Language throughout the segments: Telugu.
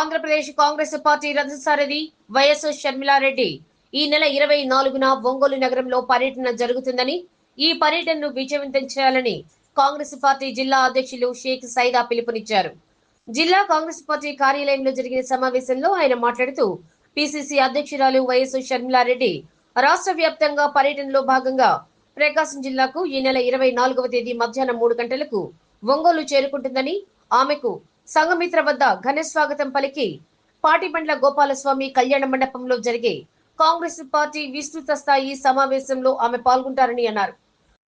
ఆంధ్రప్రదేశ్ కాంగ్రెస్ పార్టీ రథసారథి వైఎస్ షర్మిలారెడ్డి. ఈ నెల ఇరవై నాలుగున ఒంగోలు నగరంలో పర్యటన జరుగుతుందని ఈ పర్యటనను విజయవంతం చేయాలని కాంగ్రెస్ పార్టీ జిల్లా అధ్యక్షులు షేక్ సైదా పిలుపునిచ్చారు. జిల్లా కాంగ్రెస్ పార్టీ కార్యాలయంలో జరిగిన సమావేశంలో ఆయన మాట్లాడుతూ పిసిసి అధ్యక్షురాలు వైఎస్ షర్మిలారెడ్డి రాష్ట్ర వ్యాప్తంగా పర్యటనలో భాగంగా ప్రకాశం జిల్లాకు ఈ నెల ఇరవై నాలుగవ తేదీ మధ్యాహ్నం మూడు గంటలకు ఒంగోలు చేరుకుంటుందని ఆమెకు సంఘమిత్ర వద్ద ఘన స్వాగతం పలికి పాటిబండ్ల గోపాలస్వామి కళ్యాణ మండపంలో జరిగే కాంగ్రెస్ పార్టీ విస్తృత స్థాయి సమావేశంలో ఆమె పాల్గొంటారని అన్నారు.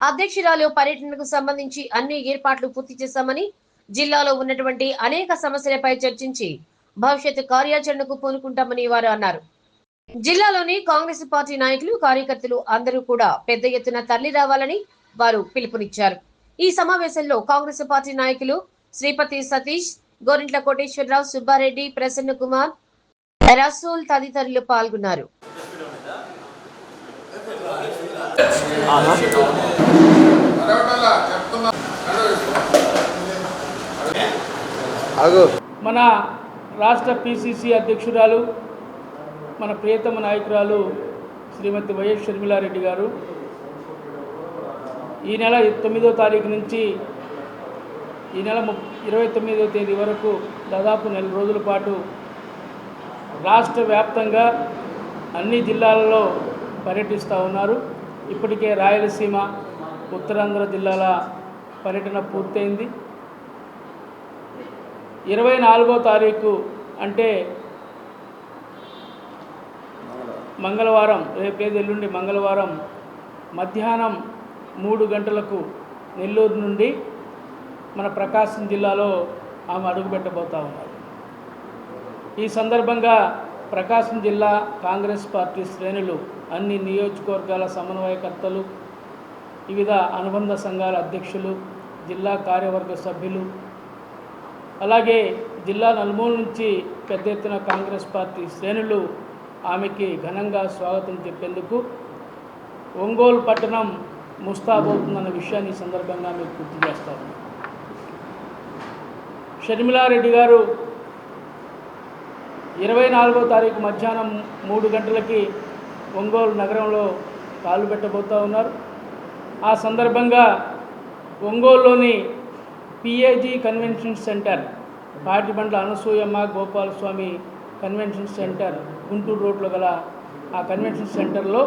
అధ్యక్షురాలు పర్యటనకు సంబంధించి అన్ని ఏర్పాట్లు పూర్తి చేశామని జిల్లాలో ఉన్నటువంటి అనేక సమస్యలపై చర్చించి భవిష్యత్ కార్యాచరణకు పూనుకుంటామని వారు అన్నారు. జిల్లాలోని కాంగ్రెస్ పార్టీ నాయకులు కార్యకర్తలు అందరూ కూడా పెద్ద ఎత్తున తరలి రావాలని వారు పిలుపునిచ్చారు. ఈ సమావేశంలో కాంగ్రెస్ పార్టీ నాయకులు శ్రీపతి సతీష్ గోరింట్ల కోటేశ్వరరావు సుబ్బారెడ్డి ప్రసన్న కుమార్ రసూల్ తదితరులు పాల్గొన్నారు. మన రాష్ట్ర పిసిసి అధ్యక్షురాలు మన ప్రియతమ నాయకురాలు శ్రీమతి వైఎస్ షర్మిలారెడ్డి గారు. ఈ నెల తొమ్మిదో తారీఖు నుంచి ఈ నెల ము ఇరవై తొమ్మిదో తేదీ వరకు దాదాపు నెల రోజుల పాటు రాష్ట్ర వ్యాప్తంగా అన్ని జిల్లాలలో పర్యటిస్తూ ఉన్నారు. ఇప్పటికే రాయలసీమ ఉత్తరాంధ్ర జిల్లాల పర్యటన పూర్తయింది. ఇరవై నాలుగో తారీఖు అంటే మంగళవారం రేపేది ఎల్లుండి మంగళవారం మధ్యాహ్నం మూడు గంటలకు నెల్లూరు నుండి మన ప్రకాశం జిల్లాలో ఆమె అడుగుపెట్టబోతా ఉన్నారు. ఈ సందర్భంగా ప్రకాశం జిల్లా కాంగ్రెస్ పార్టీ శ్రేణులు అన్ని నియోజకవర్గాల సమన్వయకర్తలు వివిధ అనుబంధ సంఘాల అధ్యక్షులు జిల్లా కార్యవర్గ సభ్యులు అలాగే జిల్లా నలుమూల నుంచి పెద్ద ఎత్తున కాంగ్రెస్ పార్టీ శ్రేణులు ఆమెకి ఘనంగా స్వాగతం చెప్పేందుకు ఒంగోలు పట్టణం ముస్తాబవుతుందన్న విషయాన్ని ఈ సందర్భంగా మీకు గుర్తు చేస్తాను షర్మిలారెడ్డి గారు ఇరవై నాలుగో తారీఖు మధ్యాహ్నం మూడు గంటలకి ఒంగోలు నగరంలో కాలు పెట్టబోతూ ఉన్నారు. ఆ సందర్భంగా ఒంగోలులోని PAG convention centre Patibandla Anasuyamma Gopalaswamy convention centre Guntur రోడ్లో గల ఆ కన్వెన్షన్ సెంటర్లో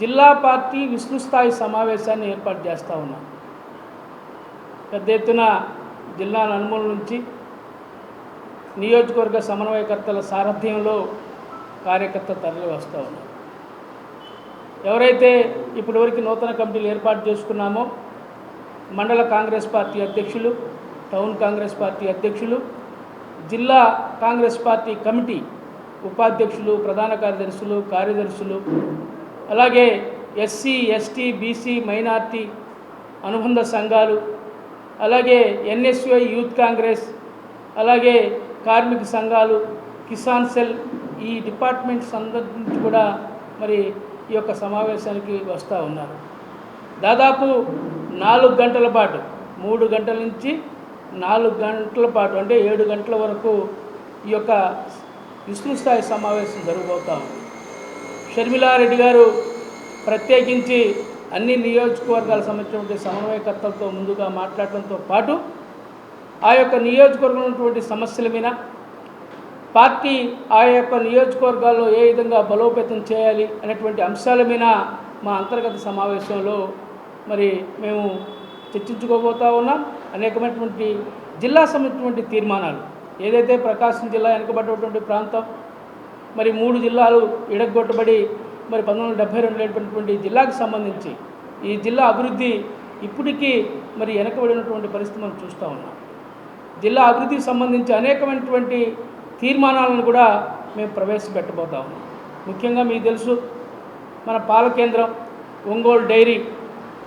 జిల్లా పార్టీ విస్తృస్థాయి సమావేశాన్ని ఏర్పాటు చేస్తూ ఉన్నాం పెద్ద ఎత్తున జిల్లా నలుమూల నుంచి నియోజకవర్గ సమన్వయకర్తల సారథ్యంలో కార్యకర్త తరలి వస్తూ ఉన్నారు. ఎవరైతే ఇప్పటివరకు నూతన కమిటీలు ఏర్పాటు చేసుకున్నామో మండల కాంగ్రెస్ పార్టీ అధ్యక్షులు టౌన్ కాంగ్రెస్ పార్టీ అధ్యక్షులు జిల్లా కాంగ్రెస్ పార్టీ కమిటీ ఉపాధ్యక్షులు ప్రధాన కార్యదర్శులు కార్యదర్శులు అలాగే ఎస్సీ ఎస్టీ బీసీ మైనార్టీ అనుబంధ సంఘాలు అలాగే ఎన్ఎస్యుఐ యూత్ కాంగ్రెస్ అలాగే కార్మిక సంఘాలు కిసాన్ సెల్ ఈ డిపార్ట్మెంట్ సంబంధించి కూడా మరి ఈ యొక్క సమావేశానికి వస్తూ ఉన్నారు. దాదాపు నాలుగు గంటల పాటు మూడు గంటల నుంచి నాలుగు గంటల పాటు అంటే ఏడు గంటల వరకు ఈ యొక్క విస్తృత స్థాయి సమావేశం జరగబోతా ఉంది. షర్మిలారెడ్డి గారు ప్రత్యేకించి అన్ని నియోజకవర్గాల సంబంధించినటువంటి సమన్వయకర్తలతో ముందుగా మాట్లాడటంతో పాటు ఆ యొక్క నియోజకవర్గంలో ఉన్నటువంటి సమస్యల మీద పార్టీ ఆ యొక్క నియోజకవర్గాల్లో ఏ విధంగా బలోపేతం చేయాలి అనేటువంటి అంశాల మీద మా అంతర్గత సమావేశంలో మరి మేము చర్చించుకోబోతా ఉన్నాం. అనేకమైనటువంటి జిల్లా సంబంధించినటువంటి తీర్మానాలు. ఏదైతే ప్రకాశం జిల్లా వెనుకబడినటువంటి ప్రాంతం మరి మూడు జిల్లాలు ఇడగొట్టబడి మరి పంతొమ్మిది వందల డెబ్బై రెండు జిల్లాకు సంబంధించి ఈ జిల్లా అభివృద్ధి ఇప్పటికీ మరి వెనకబడినటువంటి పరిస్థితి మనం చూస్తూ ఉన్నాం. జిల్లా అభివృద్ధికి సంబంధించి అనేకమైనటువంటి తీర్మానాలను కూడా మేము ప్రవేశపెట్టబోతా ఉన్నాం. ముఖ్యంగా మీకు తెలుసు మన పాల కేంద్రం ఒంగోలు డైరీ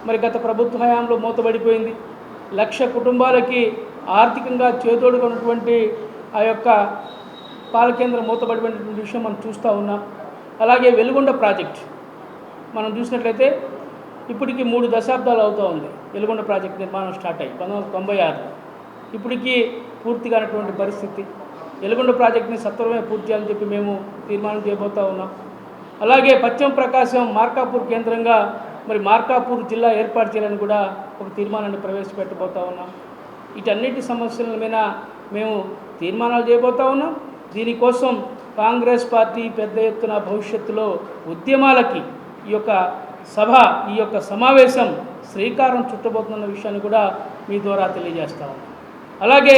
మరి గత ప్రభుత్వ హయాంలో మూతబడిపోయింది. లక్ష కుటుంబాలకి ఆర్థికంగా చేతోడుకున్నటువంటి ఆ యొక్క పాల కేంద్రం మూతబడిపోయినటువంటి విషయం మనం చూస్తూ ఉన్నాం. అలాగే వెలుగొండ ప్రాజెక్ట్. మనం చూసినట్లయితే ఇప్పటికి మూడు దశాబ్దాలు అవుతూ ఉంది. వెలుగొండ ప్రాజెక్ట్ నిర్మాణం స్టార్ట్ అయ్యి పంతొమ్మిది వందల తొంభై ఆరు. ఇప్పటికీ పూర్తిగానటువంటి పరిస్థితి. వెలుగొండ ప్రాజెక్ట్ని సత్వరమే పూర్తి చేయాలని చెప్పి మేము తీర్మానం చేయబోతా ఉన్నాం. అలాగే పశ్చిమ ప్రకాశం మార్కాపూర్ కేంద్రంగా మరి మార్కాపూర్ జిల్లా ఏర్పాటు చేయాలని కూడా ఒక తీర్మానాన్ని ప్రవేశపెట్టబోతా ఉన్నాం. వీటన్నిటి సమస్యల మీద మేము తీర్మానాలు చేయబోతా ఉన్నాం. దీనికోసం కాంగ్రెస్ పార్టీ పెద్ద ఎత్తున భవిష్యత్తులో ఉద్యమాలకి ఈ యొక్క సభ ఈ యొక్క సమావేశం శ్రీకారం చుట్టబోతున్న విషయాన్ని కూడా మీ ద్వారా తెలియజేస్తా అలాగే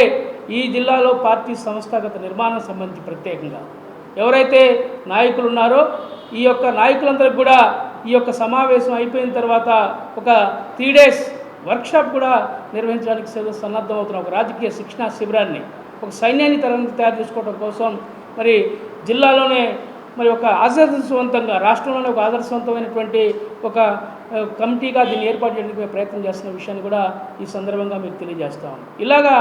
ఈ జిల్లాలో పార్టీ సంస్థాగత నిర్మాణం సంబంధించి ప్రత్యేకంగా ఎవరైతే నాయకులు ఉన్నారో ఈ యొక్క నాయకులందరికి కూడా ఈ యొక్క సమావేశం అయిపోయిన తర్వాత ఒక త్రీ డేస్ వర్క్షాప్ కూడా నిర్వహించడానికి సన్నద్ధమవుతున్న ఒక రాజకీయ శిక్షణా శిబిరాన్ని ఒక సైన్యాన్ని తరగతి తయారు చేసుకోవడం కోసం మరి జిల్లాలోనే మరి ఒక ఆదర్శవంతంగా రాష్ట్రంలోనే ఒక ఆదర్శవంతమైనటువంటి ఒక కమిటీగా దీన్ని ఏర్పాటు చేయడానికి మేము ప్రయత్నం చేస్తున్న విషయాన్ని కూడా ఈ సందర్భంగా మీకు తెలియజేస్తాం ఇలాగా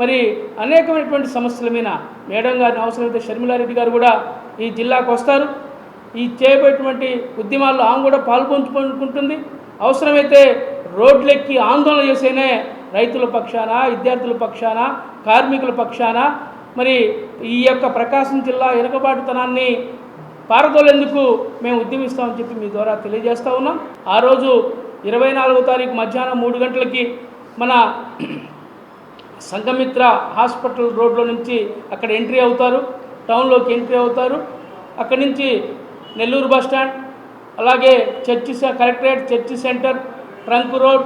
మరి అనేకమైనటువంటి సమస్యల మీద మేడం గారిని అవసరమైతే షర్మిలారెడ్డి గారు కూడా ఈ జిల్లాకు వస్తారు. ఈ చేయబోయేటువంటి ఉద్యమాల్లో ఆమె కూడా పాల్పంచుకుంటుంది. అవసరమైతే రోడ్లెక్కి ఆందోళన చేసేనే రైతుల పక్షాన విద్యార్థుల పక్షాన కార్మికుల పక్షాన మరి ఈ యొక్క ప్రకాశం జిల్లా వెనుకబాటుతనాన్ని పారదోలేందుకు మేము ఉద్యమిస్తామని చెప్పి మీ ద్వారా తెలియజేస్తా ఉన్నాం. ఆ రోజు ఇరవై నాలుగో తారీఖు మధ్యాహ్నం మూడు గంటలకి మన సంఘమిత్ర హాస్పిటల్ రోడ్లో నుంచి అక్కడ ఎంట్రీ అవుతారు టౌన్లోకి ఎంట్రీ అవుతారు. అక్కడి నుంచి నెల్లూరు బస్ స్టాండ్ అలాగే చర్చి సె- collectorate church centre trunk road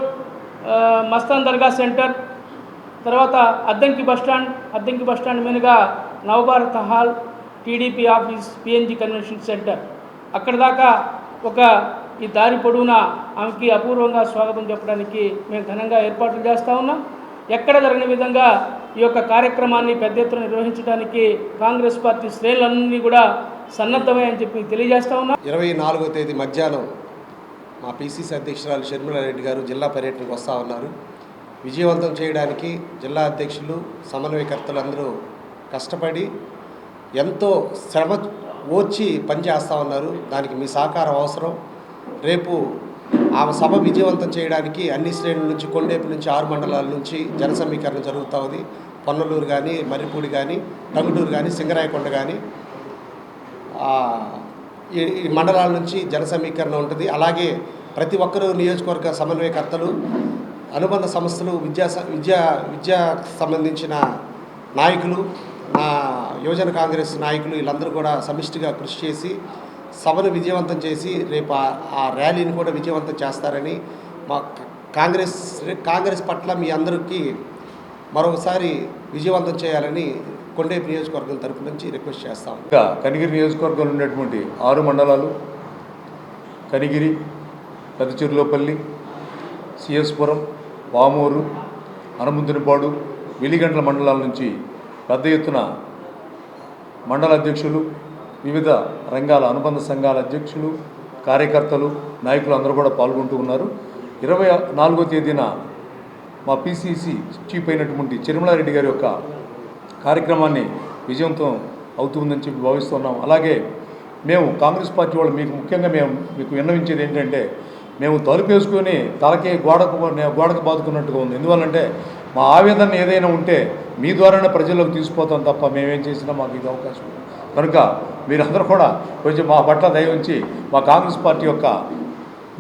Mastan Dargah centre తర్వాత Addanki bus stand Addanki bus stand మీదుగా Navabharata hall TDP office PNG convention centre. అక్కడ దాకా ఒక ఈ దారి పొడవునా ఆమెకి అపూర్వంగా స్వాగతం చెప్పడానికి మేము ఘనంగా ఏర్పాట్లు చేస్తూ ఉన్నాం. ఎక్కడ జరగని విధంగా ఈ యొక్క కార్యక్రమాన్ని పెద్ద ఎత్తున నిర్వహించడానికి కాంగ్రెస్ పార్టీ శ్రేణులన్నీ కూడా సన్నద్ధమే అని చెప్పి తెలియజేస్తా ఉన్నాం. ఇరవై నాలుగో తేదీ మధ్యాహ్నం మా పిసిసి అధ్యక్షురాలు షర్మిలారెడ్డి గారు జిల్లా పర్యటనకు వస్తూ ఉన్నారు. విజయవంతం చేయడానికి జిల్లా అధ్యక్షులు సమన్వయకర్తలు అందరూ కష్టపడి ఎంతో శ్రమ ఓర్చి పనిచేస్తూ ఉన్నారు. దానికి మీ సహకారం అవసరం. రేపు ఆమె సభ విజయవంతం చేయడానికి అన్ని శ్రేణుల నుంచి కొండేపు నుంచి ఆరు మండలాల నుంచి జన సమీకరణ జరుగుతూ ఉంది. పొన్నలూరు కానీ మర్రిపూడి కానీ టంగుటూరు కానీ సింగరాయకొండ కానీ ఈ ఈ మండలాల నుంచి జన సమీకరణ ఉంటుంది. అలాగే ప్రతి ఒక్కరు నియోజకవర్గ సమన్వయకర్తలు అనుబంధ సంస్థలు విద్యా స- విద్యా విద్యాకు సంబంధించిన నాయకులు నా యువజన కాంగ్రెస్ నాయకులు వీళ్ళందరూ కూడా సమిష్టిగా కృషి చేసి సభను విజయవంతం చేసి రేపు ఆ- ఆ ర్యాలీని కూడా విజయవంతం చేస్తారని మా కాంగ్రెస్ కాంగ్రెస్ పట్ల మీ అందరికీ మరొకసారి విజయవంతం చేయాలని కొండేపు నియోజకవర్గం తరపు నుంచి రిక్వెస్ట్ చేస్తాం ఇంకా కనిగిరి నియోజకవర్గంలో ఉన్నటువంటి ఆరు మండలాలు కనిగిరి పెదచిరులోపల్లి సిఎస్పురం వామూరు హనుమంతునిపాడు వెలిగండ్ల మండలాల నుంచి పెద్ద ఎత్తున మండల అధ్యక్షులు వివిధ రంగాల అనుబంధ సంఘాల అధ్యక్షులు కార్యకర్తలు నాయకులు అందరూ కూడా పాల్గొంటూ ఉన్నారు. ఇరవై నాలుగో తేదీన మా పిసిసి చీఫ్ అయినటువంటి చిరుమలారెడ్డి గారి యొక్క కార్యక్రమాన్ని విజయవంతం అవుతుందని చెప్పి భావిస్తున్నాం. అలాగే మేము కాంగ్రెస్ పార్టీ వాళ్ళు మీకు ముఖ్యంగా మేము మీకు విన్నవించేది ఏంటంటే మేము తలుపు వేసుకొని తలకి గోడకు గోడకు బాదుకున్నట్టుగా ఉంది. ఎందువల్లంటే మా ఆవేదన ఏదైనా ఉంటే మీ ద్వారానే ప్రజల్లోకి తీసుకుపోతాం తప్ప మేమేం చేసినా మాకు ఇది అవకాశం కనుక మీరందరూ కూడా కొంచెం మా పట్ల దయ ఉంచి మా కాంగ్రెస్ పార్టీ యొక్క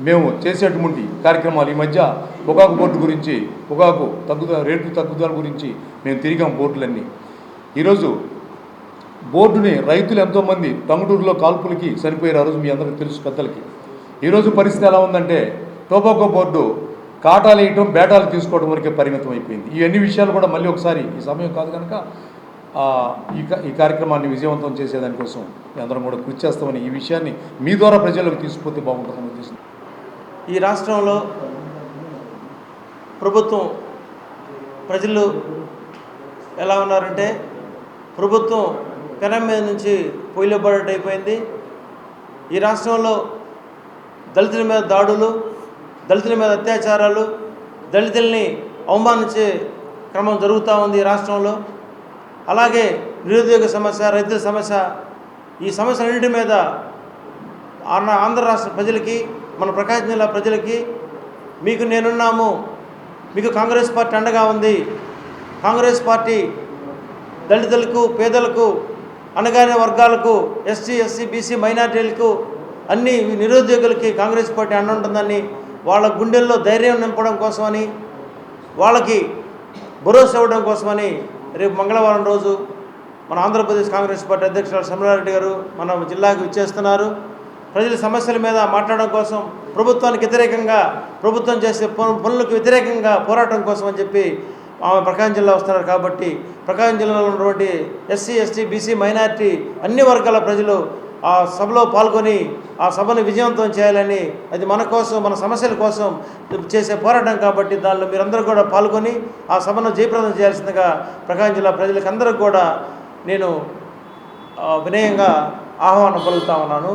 మేము చేసేటువంటి కార్యక్రమాలు ఈ మధ్య పొగాకు బోర్డు గురించి పొగాకు తగ్గుదల రేట్లు తగ్గుదల గురించి మేము తిరిగాం బోర్డులన్నీ. ఈరోజు బోర్డుని రైతులు ఎంతోమంది టంగుటూరులో కాల్పులకి చనిపోయారు ఆ రోజు మీ అందరికీ తెలుసు పెద్దలకి. ఈరోజు పరిస్థితి ఎలా ఉందంటే టోబాకో బోర్డు కాటాలు వేయటం బేటాలు తీసుకోవడం వరకే పరిమితం అయిపోయింది. ఈ అన్ని విషయాలు కూడా మళ్ళీ ఒకసారి ఈ సమయం కాదు కనుక ఈ ఈ కార్యక్రమాన్ని విజయవంతం చేసేదానికోసం అందరం కూడా కృషి చేస్తామని ఈ విషయాన్ని మీ ద్వారా ప్రజలకు తీసుకుపోతే బాగుంటుందని ఉద్దేశం. ఈ రాష్ట్రంలో ప్రభుత్వం ప్రజలు ఎలా ఉన్నారంటే ప్రభుత్వం పెనం మీద నుంచి పొయ్యిలబడేట్ అయిపోయింది. ఈ రాష్ట్రంలో దళితుల మీద దాడులు దళితుల మీద అత్యాచారాలు దళితుల్ని అవమానించే క్రమం జరుగుతూ ఉంది ఈ రాష్ట్రంలో. అలాగే నిరుద్యోగ సమస్య రైతుల సమస్య ఈ సమస్యలన్నింటి మీద ఆంధ్ర ఆంధ్ర రాష్ట్ర ప్రజలకి మన ప్రకాశం జిల్లా ప్రజలకి మీకు నేనున్నాము మీకు కాంగ్రెస్ పార్టీ అండగా ఉంది. కాంగ్రెస్ పార్టీ దళితులకు పేదలకు అనగానే వర్గాలకు ఎస్సీ ఎస్సీ బీసీ మైనార్టీలకు అన్ని నిరుద్యోగులకి కాంగ్రెస్ పార్టీ అండుంటుందని వాళ్ళ గుండెల్లో ధైర్యం నింపడం కోసమని వాళ్ళకి భరోసా ఇవ్వడం కోసమని రేపు మంగళవారం రోజు మన ఆంధ్రప్రదేశ్ కాంగ్రెస్ పార్టీ అధ్యక్షురాలు శమలారెడ్డి గారు మన జిల్లాకు ఇచ్చేస్తున్నారు ప్రజల సమస్యల మీద మాట్లాడడం కోసం ప్రభుత్వానికి వ్యతిరేకంగా ప్రభుత్వం చేసే పను- పనులకు వ్యతిరేకంగా పోరాటం కోసం అని చెప్పి ఆమె ప్రకాశం జిల్లా వస్తున్నారు కాబట్టి ప్రకాశం జిల్లాలో ఉన్నటువంటి ఎస్సీ ఎస్టీ బీసీ మైనారిటీ అన్ని వర్గాల ప్రజలు ఆ సభలో పాల్గొని ఆ సభను విజయవంతం చేయాలని అది మన కోసం మన సమస్యల కోసం చేసే పోరాటం కాబట్టి దానిలో మీరందరూ కూడా పాల్గొని ఆ సభను జయప్రదం చేయాల్సిందిగా ప్రకాశం జిల్లా ప్రజలకు అందరూ కూడా నేను వినయంగా ఆహ్వానం పలుకుతా ఉన్నాను.